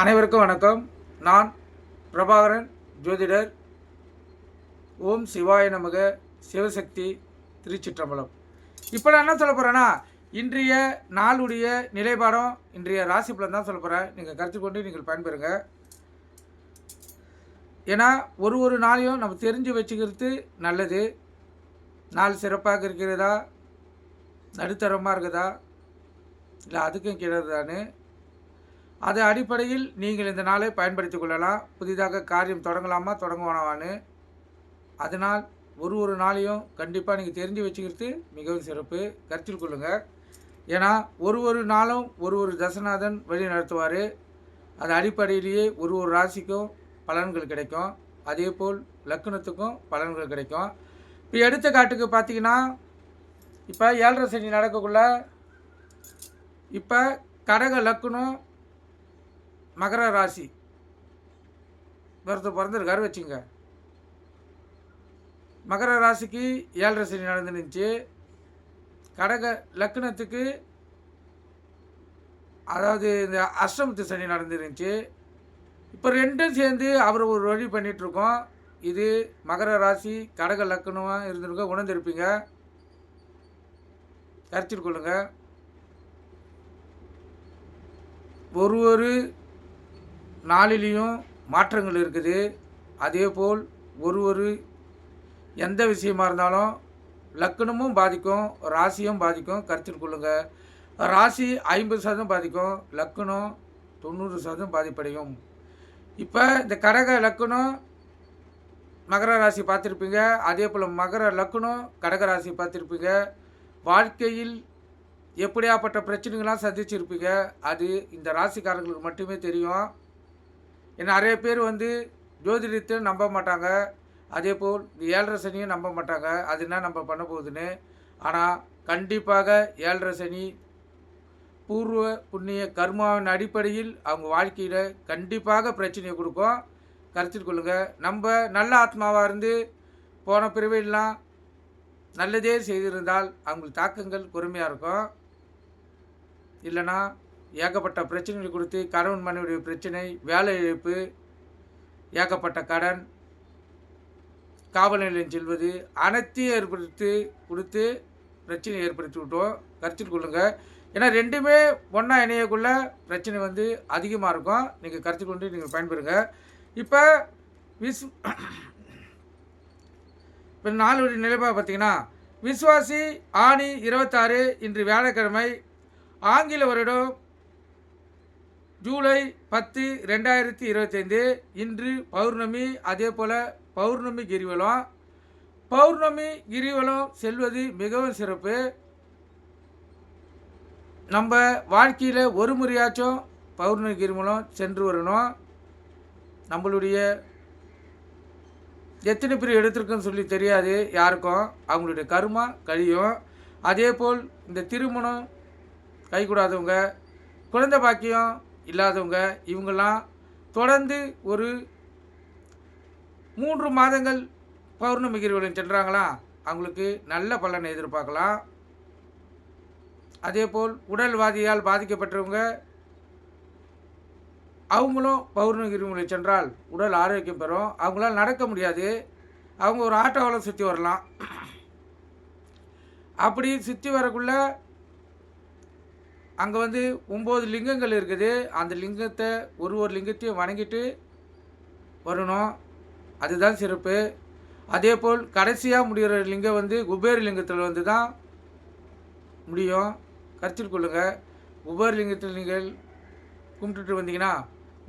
அனைவருக்கும் வணக்கம். நான் பிரபாகரன் ஜோதிடர். ஓம் சிவாய நமக சிவசக்தி திருச்சிற்றம்பலம். இப்போ நான் என்ன சொல்ல போகிறேன்னா இன்றைய நாளுடைய நிலைப்பாடம் இன்றைய ராசி பலன் தான் சொல்ல போகிறேன் நீங்கள் கருத்து கொண்டு நீங்கள் பயன்பெறுங்க. ஏன்னா ஒரு ஒரு நாளையும் நம்ம தெரிஞ்சு வச்சுக்கிறது நல்லது. நாள் சிறப்பாக இருக்கிறதா? நடுத்தரமாக இருக்குதா? இல்லை அதுக்கும் கிடையாதான்னு அது அடிப்படையில் நீங்கள் இந்த நாளை பயன்படுத்திக் கொள்ளலாம். புதிதாக காரியம் தொடங்கலாமா? தொடங்க வேணாமான்னு அதனால் ஒரு ஒரு நாளையும் கண்டிப்பாக நீங்கள் தெரிஞ்சு வச்சுக்கிறது மிகவும் சிறப்பு. கருத்தில் கொள்ளுங்கள் ஏன்னா ஒரு ஒரு நாளும் ஒரு ஒரு தசநாதன் வழி நடத்துவார். அது அடிப்படையிலேயே ஒரு ஒரு ராசிக்கும் பலன்கள் கிடைக்கும். அதே போல் லக்குனத்துக்கும் பலன்கள் கிடைக்கும். இப்போ எடுத்த காட்டுக்கு பார்த்தீங்கன்னா இப்போ ஏழரை சனி நடக்கக்குள்ள இப்போ கடக லக்குனம் மகர ராசி. ஒருத்தர் பிறந்திருக்காரு வச்சுங்க மகர ராசிக்கு ஏழரை சனி நடந்துருந்துச்சு. கடக லக்னத்துக்கு அதாவது இந்த அஷ்டமத்து சனி நடந்துருந்துச்சு. இப்போ ரெண்டும் சேர்ந்து அவர் ஒரு வழி பண்ணிகிட்ருக்கோம் இது மகர ராசி கடக லக்னமாக இருந்திருக்க உணர்ந்திருப்பீங்க. கருத்தில் கொள்ளுங்கள் ஒரு ஒரு நாளிலையும் மாற்றங்கள் இருக்குது. அதே போல் ஒரு ஒரு எந்த விஷயமா இருந்தாலும் லக்னமும் பாதிக்கும் ராசியும் பாதிக்கும். கருத்தில் கொள்ளுங்கள் ராசி ஐம்பது சதவீதம் பாதிக்கும் லக்கணம் தொண்ணூறு சதவீதம் பாதிப்படையும். இப்போ இந்த கடக லக்கணம் மகர ராசி பார்த்துருப்பீங்க. அதே போல் மகர லக்னம் கடக ராசி பார்த்துருப்பீங்க. வாழ்க்கையில் எப்படியாப்பட்ட பிரச்சனைகள்லாம் சந்திச்சிருப்பீங்க. அது இந்த ராசிக்காரங்களுக்கு மட்டுமே தெரியும். நிறைய பேர் வந்து ஜோதிடத்தை நம்ப மாட்டாங்க. அதே போல் இந்த ஏழரை சனியும் நம்ப மாட்டாங்க. அது என்ன நம்ம பண்ண போகுதுன்னு? ஆனால் கண்டிப்பாக ஏழரை சனி பூர்வ புண்ணிய கர்மாவின் அடிப்படையில் அவங்க வாழ்க்கையில் கண்டிப்பாக பிரச்சனையை கொடுக்கும். கருத்தில் கொள்ளுங்கள் நம்ம நல்ல ஆத்மாவாக இருந்து போன பிறவிலாம் நல்லதே செய்திருந்தால் அவங்களுக்கு தாக்கங்கள் பொறுமையாக இருக்கும். இல்லைன்னா ஏகப்பட்ட பிரச்சனைகள் கொடுத்து கணவன் மனைவியுடைய பிரச்சனை வேலை இழப்பு ஏகப்பட்ட கடன் காவல் நிலையம் செல்வது அனைத்தையும் ஏற்படுத்தி கொடுத்து பிரச்சனை ஏற்படுத்தி விட்டோம். கருத்தில் கொள்ளுங்கள் ஏன்னா ரெண்டுமே ஒன்றா இணையக்குள்ள பிரச்சனை வந்து அதிகமாக இருக்கும். நீங்கள் கருத்தில் கொண்டு நீங்கள் பயன்பெறுங்க. இப்போ விஸ் இப்போ நாளுடைய நிலைப்பாக பார்த்தீங்கன்னா விஸ்வாசி ஆணி இருபத்தாறு இன்று வியாழக்கிழமை ஆங்கில வருடம் ஜூலை பத்து ரெண்டாயிரத்தி இருபத்தைந்து இன்று பௌர்ணமி அதே போல் பௌர்ணமி கிரிவலம். பௌர்ணமி கிரிவலம் செல்வது மிகவும் சிறப்பு. நம்ம வாழ்க்கையில் ஒரு முறையாச்சும் பௌர்ணமி கிரிவலம் சென்று வரணும். நம்மளுடைய எத்தனை பேர் எடுத்திருக்குன்னு சொல்லி தெரியாது யாருக்கும். அவங்களுடைய கருமா கழியும். அதே போல் இந்த திருமணம் கைகூடாதவங்க குழந்தை பாக்கியம் இல்லாதவங்க இவங்கெல்லாம் தொடர்ந்து ஒரு மூன்று மாதங்கள் பௌர்ணமி கிரிவலம் சென்றாங்களா அவங்களுக்கு நல்ல பலனை எதிர்பார்க்கலாம். அதே போல் உடல்வாதியால் பாதிக்கப்பட்டவங்க அவங்களும் பௌர்ணமி கிரிவலம் சென்றால் உடல் ஆரோக்கியம் பெறும். அவங்களால நடக்க முடியாது. அவங்க ஒரு ஆட்டோவில் சுற்றி வரலாம். அப்படி சுற்றி வரக்குள்ளே அங்கே வந்து ஒம்பது லிங்கங்கள் இருக்குது. அந்த லிங்கத்தை ஒரு ஒரு லிங்கத்தையும் வணங்கிட்டு வரணும். அதுதான் சிறப்பு. அதே போல் கடைசியாக முடிகிற லிங்கம் வந்து குபேர் லிங்கத்தில் வந்து தான் முடியும். கருத்தில் கொள்ளுங்கள் குபேர் லிங்கத்தில் நீங்கள் கும்பிட்டுட்டு வந்தீங்கன்னா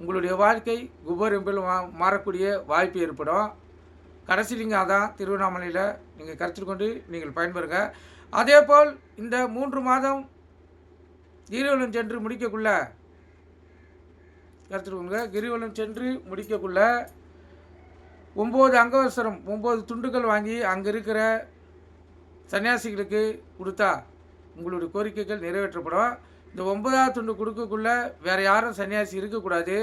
உங்களுடைய வாழ்க்கை குபேர் எம்பில் மா மாறக்கூடிய வாய்ப்பு ஏற்படும். கடைசி லிங்கம் அதான். திருவண்ணாமலையில் நீங்கள் கருத்தில் கொண்டு நீங்கள் பயன்பெறுங்க. அதே போல் இந்த மூன்று மாதம் கிரிவலம் சென்று முடிக்கக்குள்ள. கருத்துக்கோங்க கிரிவலம் சென்று முடிக்கக்குள்ள ஒம்பது அங்கவசரம் ஒம்பது துண்டுகள் வாங்கி அங்கே இருக்கிற சன்னியாசிகளுக்கு கொடுத்தா உங்களுடைய கோரிக்கைகள் நிறைவேற்றப்படும். இந்த ஒன்பதாவது துண்டு கொடுக்கக்குள்ள வேறு யாரும் சன்னியாசி இருக்கக்கூடாது.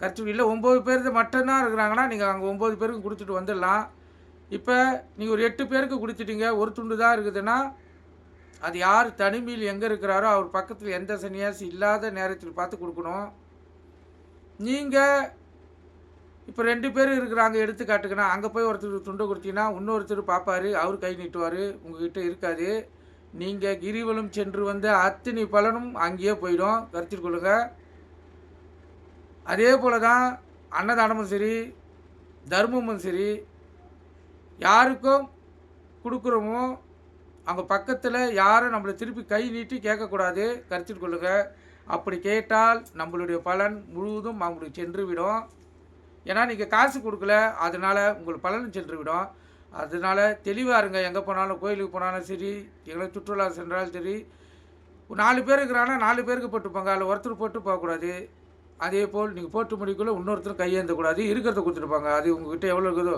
கருத்து இல்லை ஒம்பது பேருக்கு மட்டும்தான் இருக்கிறாங்கன்னா நீங்கள் அங்கே ஒம்பது பேருக்கு கொடுத்துட்டு வந்துடலாம். இப்போ நீங்கள் ஒரு எட்டு பேருக்கு கொடுத்துட்டீங்க ஒரு துண்டு தான் இருக்குதுன்னா அது யார் தனிமையில் எங்கே இருக்கிறாரோ அவர் பக்கத்தில் எந்த சன்னியாசி இல்லாத நேரத்தில் பார்த்து கொடுக்கணும். நீங்கள் இப்போ ரெண்டு பேர் இருக்கிறாங்க எடுத்துக்காட்டுக்குன்னா அங்கே போய் ஒருத்தர் துண்டை கொடுத்தீங்கன்னா இன்னொருத்தர் பார்ப்பாரு அவர் கை நீட்டுவார் உங்ககிட்ட இருக்காது. நீங்கள் கிரிவலம் சென்று வந்த அத்தனை பலனும் அங்கேயே போயிடும். கருத்தில் கொள்ளுங்கள் அதே போல தான் அன்னதானமும் சரி தர்மமும் சரி யாருக்கும் கொடுக்குறோமோ அவங்க பக்கத்தில் யாரும் நம்மளை திருப்பி கை நீட்டி கேட்கக்கூடாது. கருத்தில் கொள்ளுங்க. அப்படி கேட்டால் நம்மளுடைய பலன் முழுவதும் அவங்களுக்கு சென்றுவிடும். ஏன்னா நீங்கள் காசு கொடுக்கல அதனால் உங்கள் பலன் சென்றுவிடும். அதனால் தெளிவாக இருங்க. எங்கே போனாலும் கோயிலுக்கு போனாலும் சரி எங்களை சுற்றுலா சென்றாலும் சரி நாலு பேர் இருக்கிறாங்கன்னா நாலு பேருக்கு போட்டுப்பாங்க அதில் ஒருத்தர் போட்டு போகக்கூடாது. அதே போல் நீங்கள் போட்டு முடிக்குள்ள இன்னொருத்தர் கையேந்தக்கூடாது. இருக்கிறத கொடுத்துருப்பாங்க அது உங்ககிட்ட எவ்வளோ இருக்குதோ.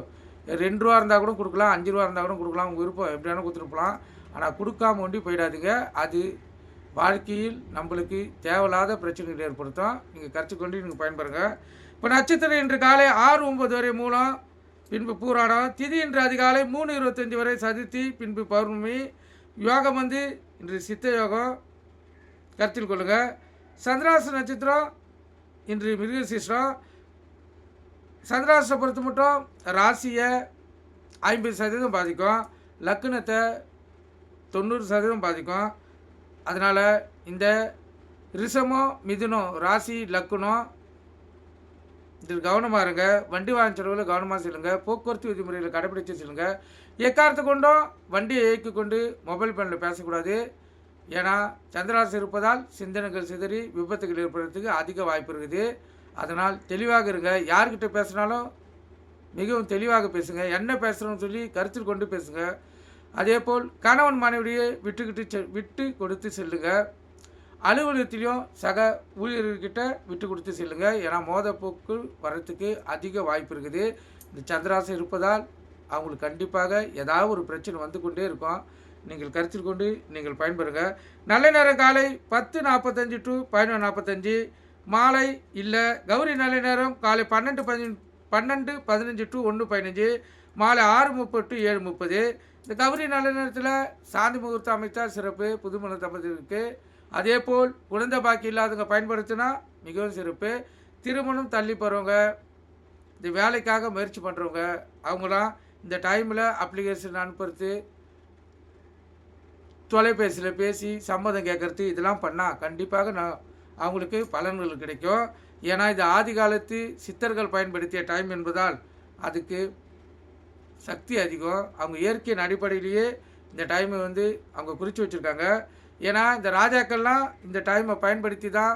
ரெண்டு ரூபா இருந்தால் கூட கொடுக்கலாம் அஞ்சு ரூபா இருந்தால் கூட கொடுக்கலாம் உங்கள் விருப்பம் எப்படியான போகலாம். ஆனால் கொடுக்காம ஒண்டி போயிடாதீங்க. அது வாழ்க்கையில் நம்மளுக்கு தேவையில்லாத பிரச்சனைகள் ஏற்படுத்தும். நீங்கள் கருத்து கொண்டு நீங்கள் பயன்பெறுங்க. இப்போ நட்சத்திரம் இன்று காலை ஆறு ஒன்பது வரை மூலம் பின்பு பூராடம். திதி இன்று அதிகாலை மூணு இருபத்தஞ்சி வரை சதுர்த்தி பின்பு பௌர்ணமி. யோகம் வந்து இன்று சித்த யோகம். கருத்தில் கொள்ளுங்கள் சந்திராச நட்சத்திரம் இன்று மிருகசீஷ்டம் சந்திராசை பொறுத்த மட்டும் ராசியை ஐம்பது சதவீதம் பாதிக்கும். லக்னத்தை தொண்ணூறு சதவீதம் பாதிக்கும். அதனால் இந்த ரிஷமோ மிதுனம் ராசி லக்குனம் இதில் கவனமாக இருங்க. வண்டி வாங்கி செலவில் கவனமாக செல்லுங்க. போக்குவரத்து விதிமுறைகளை கடைபிடிச்சு செல்லுங்க. எக்காரத்தை கொண்டும் வண்டியை இயக்கி கொண்டு மொபைல் ஃபோனில் பேசக்கூடாது. ஏன்னா சந்திராசி இருப்பதால் சிந்தனைகள் சிதறி விபத்துகள் ஏற்படுறதுக்கு அதிக வாய்ப்பு இருக்குது. அதனால் தெளிவாக இருங்க. யார்கிட்ட பேசினாலும் மிகவும் தெளிவாக பேசுங்க. என்ன பேசுகிறோன்னு சொல்லி கருத்தில் கொண்டு பேசுங்க. அதேபோல் கணவன் மனைவியை விட்டுக்கிட்டு செ விட்டு கொடுத்து செல்லுங்க. அலுவலகத்திலையும் சக ஊழியர்கிட்ட விட்டு கொடுத்து செல்லுங்க. ஏன்னா மோதப்போக்கு வர்றதுக்கு அதிக வாய்ப்பு இருக்குது. இந்த சந்திராசை இருப்பதால் அவங்களுக்கு கண்டிப்பாக ஏதாவது ஒரு பிரச்சனை வந்து கொண்டே இருக்கும். நீங்கள் கருத்தில் கொண்டு நீங்கள் பயன்பெறுங்க. நல்ல நேரம் காலை பத்து நாற்பத்தஞ்சு டு பதினொன்று நாற்பத்தஞ்சு. மாலை இல்லை கௌரி நல்ல நேரம் காலை பன்னெண்டு பதினஞ்சு பன்னெண்டு பதினஞ்சு டு ஒன்று பதினஞ்சு மாலை ஆறு முப்பது டு ஏழு முப்பது. இந்த கௌரி நல்ல நேரத்தில் சாந்தி முகூர்த்தம் அமைத்தால் சிறப்பு புதுமண தம்பதிகளுக்கு அதே போல் குழந்தை பாக்கி இல்லாதவங்க பயன்படுத்தினா மிகவும் சிறப்பு. திருமணம் தள்ளி போகிறவங்க இந்த வேலைக்காக முயற்சி பண்ணுறவங்க அவங்களாம் இந்த டைமில் அப்ளிகேஷன் அனுப்புறது தொலைபேசியில் பேசி சம்மதம் கேட்குறது இதெல்லாம் பண்ணால் கண்டிப்பாக நான் அவங்களுக்கு பலன்கள் கிடைக்கும். ஏன்னா இது ஆதி காலத்து சித்தர்கள் பயன்படுத்திய டைம் என்பதால் அதுக்கு சக்தி அதிகம். அவங்க இயற்கையின் அடிப்படையிலேயே இந்த டைமை வந்து அவங்க குறித்து வச்சுருக்காங்க. ஏன்னா இந்த ராஜாக்கள்லாம் இந்த டைமை பயன்படுத்தி தான்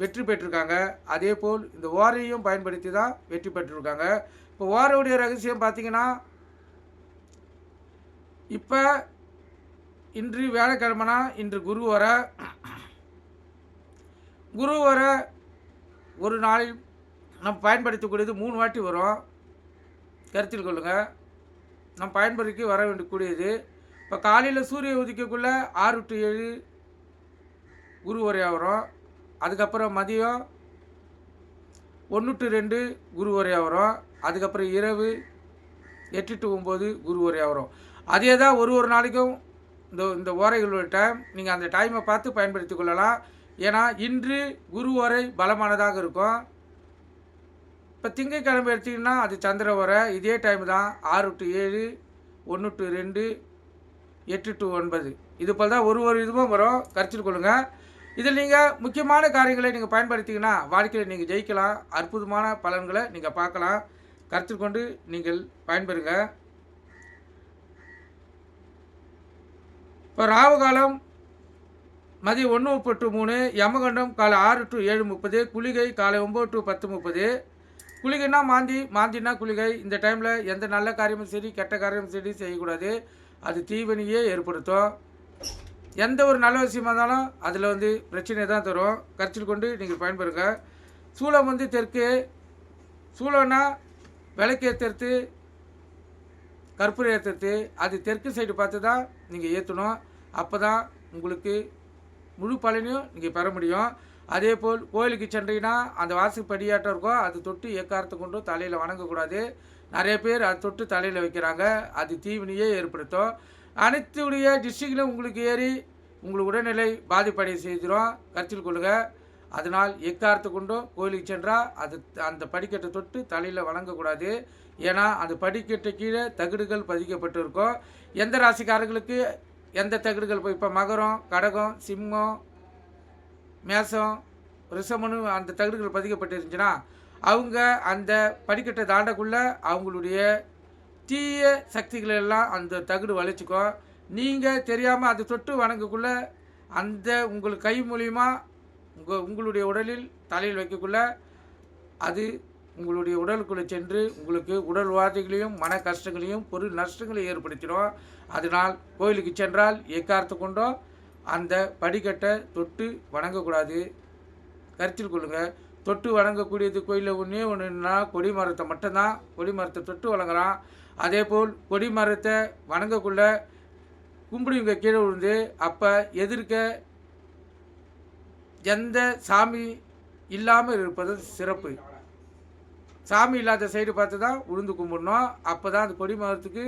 வெற்றி பெற்றிருக்காங்க. அதே போல் இந்த ஓரையும் பயன்படுத்தி தான் வெற்றி பெற்றிருக்காங்க. இப்போ ஓரையுடைய ரகசியம் பார்த்திங்கன்னா இப்போ இன்று வியாழக்கிழமைனா இன்று குரு வர குரு வர ஒரு நாளில் நம்ம பயன்படுத்தக்கூடியது மூணு வாட்டி வரும். கருத்தில் கொள்ளுங்கள் நம்ம பயன்படுத்தி வர வேண்டியக்கூடியது. இப்போ காலையில் சூரிய உதிக்கக்குள்ளே ஆறு டு ஏழு குரு வரையாக வரும். அதுக்கப்புறம் மதியம் ஒன்று டு ரெண்டு குரு வரையாக வரும். அதுக்கப்புறம் இரவு எட்டு டு ஒம்பது குரு வரையாக வரும். அதே தான் ஒரு ஒரு நாளைக்கும் இந்த இந்த ஓரைகளோட டைம் நீங்கள் அந்த டைமை பார்த்து பயன்படுத்தி கொள்ளலாம். ஏன்னா இன்று குரு ஓரை பலமானதாக இருக்கும். இப்போ திங்கட்கிழமை எடுத்திங்கன்னா அது சந்திர ஓரை இதே டைம் தான் ஆறு டு ஏழு ஒன்று டு ரெண்டு எட்டு டு ஒன்பது. இது போல் தான் ஒரு ஒரு இதுவும் வரும். கருத்தில் கொள்ளுங்கள் இதில் நீங்கள் முக்கியமான காரியங்களை நீங்கள் பயன்படுத்திங்கன்னா வாழ்க்கையில் நீங்கள் ஜெயிக்கலாம். அற்புதமான பலன்களை நீங்கள் பார்க்கலாம். கருத்தில் கொண்டு நீங்கள் பயன்பெறுங்க. இப்போ ராவு காலம் மதியம் ஒன்று முப்பது டு மூணு யமகண்டம் காலை ஆறு டு ஏழு முப்பது குளிகை காலை ஒம்பது டு பத்து முப்பது. குளிகைன்னா மாந்தி மாந்தினா குளிகை. இந்த டைமில் எந்த நல்ல காரியமும் சரி கெட்ட காரியமும் சரி செய்யக்கூடாது. அது தீவனியே ஏற்படுத்தும். எந்த ஒரு நல்ல விஷயமா இருந்தாலும் அதில் வந்து பிரச்சனை தான் தரும். கருத்தில் கொண்டு நீங்கள் பயன்பெறுங்க. சூளம் வந்து தெற்கு. சூளம்னா விளக்கு ஏற்றுறது கற்பூரம் ஏற்றுறது அது தெற்கு சைடு பார்த்து தான் நீங்கள் ஏற்றணும் அப்போ தான் உங்களுக்கு முழு பலனையும் நீங்கள் பெற முடியும். அதே போல் கோயிலுக்கு சென்றீங்கன்னா அந்த வாசல் படியாட்டம் இருக்கும் அது தொட்டு ஏக்காரத்தை கொண்டு தலையில் வணங்கக்கூடாது. நிறைய பேர் அது தொட்டு தலையில் வைக்கிறாங்க. அது தீவினையே ஏற்படுத்தும். அனைத்துடைய டிஸ்ட்ரிக்டிலும் உங்களுக்கு ஏறி உங்களுக்கு உடல்நிலை பாதிப்படைய செய்திடும். கருத்தில் கொள்ளுங்கள் அதனால் எக்காரத்து கொண்டும் கோயிலுக்கு சென்றால் அது அந்த படிக்கட்டை தொட்டு தலையில் வணங்கக்கூடாது. ஏன்னா அந்த படிக்கட்டு கீழே தகடுகள் பதிக்கப்பட்டு இருக்கும் எந்த ராசிக்காரர்களுக்கு எந்த தகடுகள் போய் இப்போ மகரம் கடகம் சிம்மம் மேசம் ரிஷமனு அந்த தகடுகள் பதிக்கப்பட்டிருந்துச்சுன்னா அவங்க அந்த படிக்கட்டை தாண்டக்குள்ளே அவங்களுடைய தீய சக்திகளெல்லாம் அந்த தகுடு வளைச்சிக்கும் நீங்கள் தெரியாமல் அதை தொட்டு வணங்கக்குள்ள அந்த உங்கள் கை மூலியமாக உங்கள் உங்களுடைய உடலில் தலையில் வைக்கக்குள்ள அது உங்களுடைய உடலுக்குள்ளே சென்று உங்களுக்கு உடல் வாதைகளையும் மன கஷ்டங்களையும் பொருள் நஷ்டங்களையும் ஏற்படுத்திடும் அதனால் கோயிலுக்கு சென்றால் எக்காரத்தை கொண்டோ அந்த படிக்கட்டை தொட்டு வணங்கக்கூடாது. கருத்தில் கொள்ளுங்கள் தொட்டு வணங்கக்கூடியது கோயிலில் ஒன்றே ஒன்றுனா கொடி மரத்தை மட்டும்தான். கொடி மரத்தை தொட்டு வணங்குறான். அதே போல் கொடி மரத்தை வணங்கக்குள்ள கும்பிடுவங்க கீழே விழுந்து. அப்போ எதிர்க்க எந்த சாமி இல்லாமல் இருப்பது சிறப்பு. சாமி இல்லாத சைடு பார்த்து தான் உளுந்து கும்பிடணும். அப்போ தான் அந்த கொடி மரத்துக்கு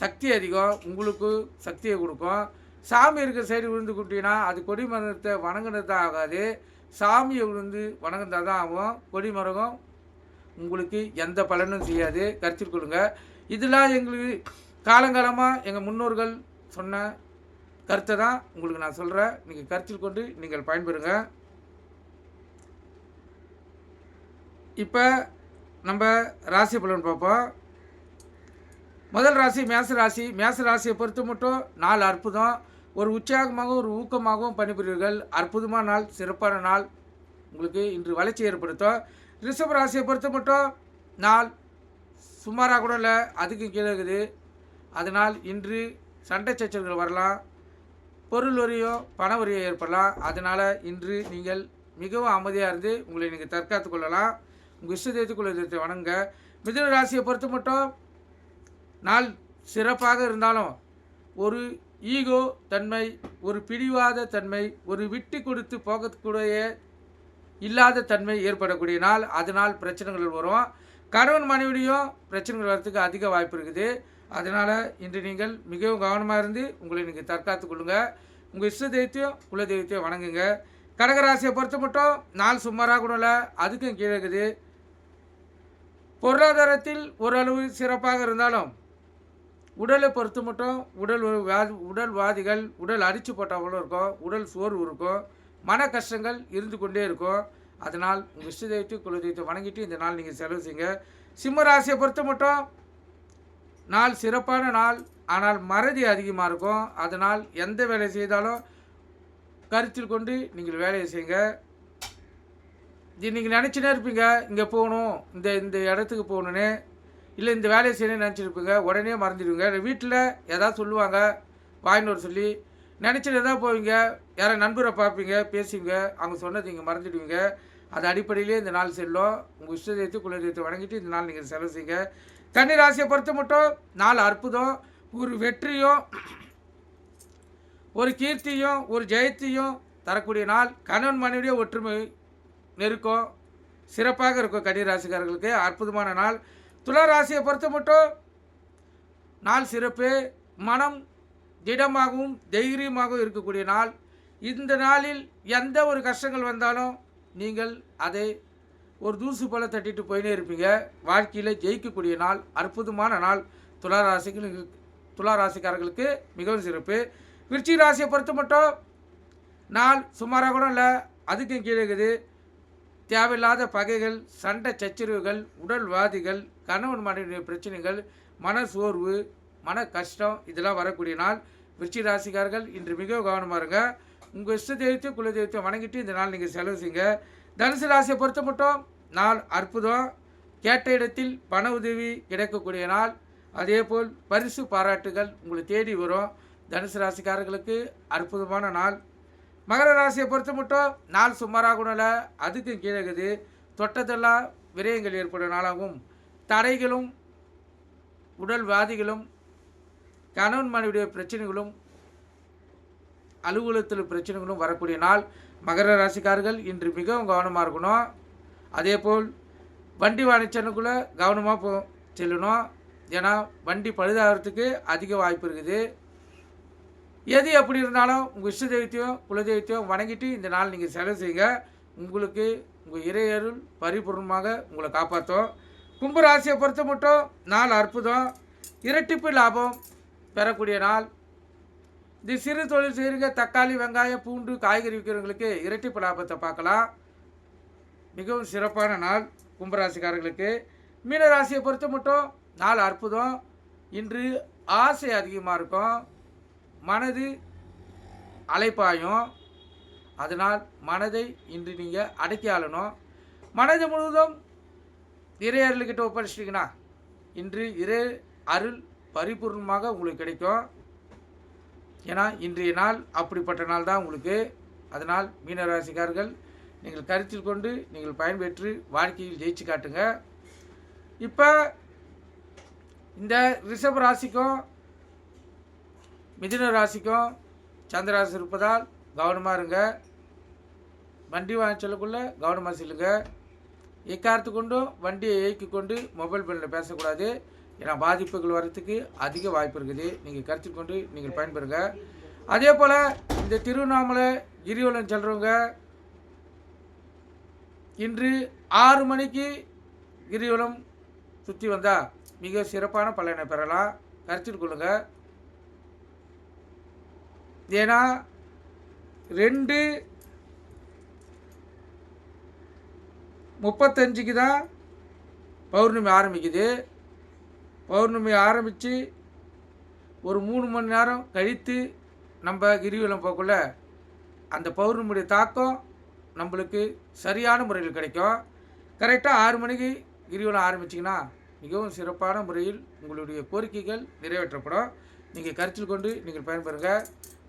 சக்தி அதிகம். உங்களுக்கு சக்தியை கொடுக்கும். சாமி இருக்கிற சைடு விழுந்து கும்பிட்டீங்கன்னா அது கொடி மரத்தை வணங்கினது தான் ஆகாது. சாமியை விழுந்து வணங்கினது தான் ஆகும். கொடி மரகம் உங்களுக்கு எந்த பலனும் செய்யாது. கருத்தில் கொள்ளுங்க. இதெல்லாம் எங்களுக்கு காலங்காலமாக எங்கள் முன்னோர்கள் சொன்ன கருத்தை தான் உங்களுக்கு நான் சொல்கிறேன் நீங்கள் கருத்தில் கொண்டு நீங்கள் பயன்பெறுங்க. இப்போ நம்ம ராசி பலன் பார்ப்போம். முதல் ராசி மேச ராசி. மேச ராசியை பொறுத்து மட்டும் நாலு அற்புதம். ஒரு உற்சாகமாகவும் ஒரு ஊக்கமாகவும் பணிபுரிவீர்கள். அற்புதமான நாள் சிறப்பான நாள் உங்களுக்கு இன்று வளர்ச்சி ஏற்படுத்தும். ரிஷப ராசியை பொறுத்து மட்டும் நாள் சுமாராக கூட இல்லை அதுக்கு கீழே இருக்குது. அதனால் இன்று சண்டை சச்சரவுகள் வரலாம். பொருள் வரியோ பண வரியோ ஏற்படலாம். அதனால் இன்று நீங்கள் மிகவும் அமைதியாக இருந்து உங்களை நீங்கள் தற்காத்து கொள்ளலாம். உங்கள் இஷ்ட தெய்வத்து குல தெய்வத்தை வணங்க. மிதுன ராசியை பொறுத்த மட்டும் நாள் சிறப்பாக இருந்தாலும் ஒரு ஈகோ தன்மை ஒரு பிடிவாத தன்மை ஒரு விட்டு கொடுத்து போகக்கூடிய இல்லாத தன்மை ஏற்படக்கூடிய நாள். அதனால் பிரச்சனைகள் வரும். கணவன் மனைவிடையும் பிரச்சனைகள் வரத்துக்கு அதிக வாய்ப்பு இருக்குது. அதனால் இன்று நீங்கள் மிகவும் கவனமாக இருந்து உங்களை நீங்கள் தற்காத்து கொள்ளுங்கள் உங்கள் இஷ்ட தெய்வத்தையும் குல தெய்வத்தையும் வணங்குங்க. கடகராசியை பொறுத்த மட்டும் நாள் சுமாராக கூட இல்லை அதுக்கும் கீழே இருக்குது. பொருளாதாரத்தில் ஓரளவு சிறப்பாக இருந்தாலும் உடலை பொறுத்து மட்டும் உடல் உடல்வாதிகள் உடல் அரிச்சு போட்டவங்களும் இருக்கும் உடல் சோர்வு இருக்கும் மன கஷ்டங்கள் இருந்து கொண்டே இருக்கும். அதனால் உங்கள் இஷ்ட தெய்வத்தை குல தெய்வத்தை வணங்கிட்டு இந்த நாள் நீங்கள் செலவு செய்யுங்க. சிம்ம ராசியை பொறுத்த மட்டும் நாள் சிறப்பான நாள் ஆனால் மறதி அதிகமாக இருக்கும். அதனால் எந்த வேலை செய்தாலும் கருத்தில் கொண்டு நீங்கள் வேலையை செய்யுங்க. நீங்கள் நினச்சினே இருப்பீங்க இங்கே போகணும் இந்த இந்த இடத்துக்கு போகணுன்னு இல்லை இந்த வேலையை செய்யணும்னு நினச்சிருப்பீங்க உடனே மறந்துடுவீங்க. இல்லை வீட்டில் எதாவது சொல்லுவாங்க வாங்கிட்டு வர சொல்லி. நினச்சிட்டு தான் போவீங்க யாரை நண்பரை பார்ப்பீங்க பேசுவீங்க அவங்க சொன்னது நீங்கள் மறந்துடுவீங்க. அது அடிப்படையிலே இந்த நாள் செல்லும். உங்கள் இஷ்ட தெய்வத்தை குல தெய்வத்தை வணங்கிட்டு இந்த நாள் நீங்கள் செலவு செய்யுங்க. தண்ணி ராசியை பொறுத்த மட்டும் நாலு அற்புதம். ஒரு வெற்றியும் ஒரு கீர்த்தியும் ஒரு ஜெயத்தையும் தரக்கூடிய நாள். கணவன் மனைவிடைய ஒற்றுமை நெருக்கம் சிறப்பாக இருக்கும் கன்னி ராசிக்காரர்களுக்கு. அற்புதமான நாள். துலா ராசியை பொறுத்த மட்டும் நாள் சிறப்பு மனம் திடமாகவும் தைரியமாகவும் இருக்கக்கூடிய நாள். இந்த நாளில் எந்த ஒரு கஷ்டங்கள் வந்தாலும் நீங்கள் அதை ஒரு தூசு போல தட்டிட்டு போயினே இருப்பீங்க. வாழ்க்கையில் ஜெயிக்கக்கூடிய நாள் அற்புதமான நாள். துலா ராசிக்கு துலா ராசிக்காரர்களுக்கு மிகவும் சிறப்பு. விருச்சிக ராசியை பொறுத்த மட்டும் நாள் சுமாராக கூட இல்லை அதுக்கும் கீழே இருக்குது. தேவையில்லாத பகைகள் சண்டை சச்சரவுகள் உடல்வாதிகள் கணவன் மனைவி பிரச்சனைகள் மன சோர்வு மன கஷ்டம் இதெல்லாம் வரக்கூடிய நாள். விருச்சி ராசிக்காரர்கள் இன்று மிகவும் கவனமாக இருங்க. உங்கள் இஷ்ட தெய்வத்தை குல தெய்வத்தை வணங்கிட்டு இந்த நாள் நீங்கள் செலவு செய்யுங்க. தனுசு ராசியை பொறுத்த மட்டும் நாள் அற்புதம். கேட்ட இடத்தில் பண உதவி கிடைக்கக்கூடிய நாள். அதேபோல் பரிசு பாராட்டுகள் உங்களை தேடி வரும். தனுசு ராசிக்காரர்களுக்கு அற்புதமான நாள். மகர ராசியை பொறுத்த மட்டும் நாள் சுமாராக இல்லை. அதுக்கும் கீழே இருக்குது. தொட்டதெல்லாம் விரயங்கள் ஏற்படும் நாளாகவும் தடைகளும் உடல் வாதிகளும் கணவன் மனைவியுடைய பிரச்சனைகளும் அலுவலகத்தில் பிரச்சனைகளும் வரக்கூடிய நாள் மகர ராசிக்காரர்கள். இன்று மிகவும் கவனமாக இருக்கணும். அதே போல் வண்டி வாணிச்சனுக்குள்ளே கவனமாக போ செல்லணும். ஏன்னா வண்டி பழுதாகிறதுக்கு அதிக வாய்ப்பு இருக்குது. எது எப்படி இருந்தாலும் உங்கள் இஷ்ட தெய்வத்தையும் குலதெய்வத்தையும் வணங்கிட்டு இந்த நாள் நீங்கள் செலவு செய்யுங்க. உங்களுக்கு உங்கள் இறையருள் பரிபூர்ணமாக உங்களை காப்பாற்றும் கும்பராசியை பொறுத்த மட்டும் நாள் அற்புதம். இரட்டிப்பு லாபம் பெறக்கூடிய நாள். இந்த சிறு தொழில் செய்கிறங்க தக்காளி வெங்காயம் பூண்டு காய்கறி விற்கிறவங்களுக்கு இரட்டிப்பு லாபத்தை பார்க்கலாம். மிகவும் சிறப்பான நாள் கும்பராசிக்காரர்களுக்கு மீனராசியை பொறுத்த மட்டும் நாள் அற்புதம். இன்று ஆசை அதிகமாக இருக்கும். மனது அலைப்பாயும். அதனால் மனதை இன்று நீங்கள் அடக்கி ஆளணும். மனது முழுவதும் இறை அருள்கிட்ட ஒப்படைச்சிட்டிங்கன்னா இன்று இறை அருள் பரிபூர்ணமாக உங்களுக்கு கிடைக்கும். ஏன்னா இன்றைய நாள் அப்படிப்பட்ட நாள் தான் உங்களுக்கு. அதனால் மீனராசிக்காரர்கள் நீங்கள் கருத்தில் கொண்டு நீங்கள் பயன்பெற்று வாழ்க்கையில் ஜெயிச்சு காட்டுங்க. இப்போ இந்த ரிஷப ராசிக்கும் மிதுன ராசிக்கும் சந்திராசி இருப்பதால் கவனமாக இருங்க. வண்டி வாங்கிச்சலுக்குள்ளே கவனமாக செல்லுங்க. எக்காரத்து கொண்டும் வண்டியை இயக்கி கொண்டு மொபைல் ஃபோனில் பேசக்கூடாது. ஏன்னா பாதிப்புகள் வர்றதுக்கு அதிக வாய்ப்பு இருக்குது. நீங்கள் கருத்தில் கொண்டு நீங்கள் பயன்பெறுங்க. அதே போல் இந்த திருவண்ணாமலை கிரிவலம் செல்கிறவங்க இன்று ஆறு மணிக்கு கிரிவலம் சுற்றி வந்தால் மிக சிறப்பான பலனை பெறலாம். கருத்தில் கொள்ளுங்கள் ஏன்னா ரெண்டு முப்பத்தஞ்சுக்கு தான் பௌர்ணமி ஆரம்பிக்குது. பௌர்ணமி ஆரம்பித்து ஒரு மூணு மணி நேரம் கழித்து நம்ம கிரிவலம் போகக்குள்ள அந்த பௌர்ணமியுடைய தாக்கம் நம்மளுக்கு சரியான முறையில் கிடைக்கும். கரெக்டாக ஆறு மணிக்கு கிரிவலம் ஆரம்பிச்சிங்கன்னா மிகவும் சிறப்பான முறையில் உங்களுடைய கோரிக்கைகள் நிறைவேற்றப்படும். நீங்கள் கருத்தில் கொண்டு நீங்கள் பயன்பெறுங்க.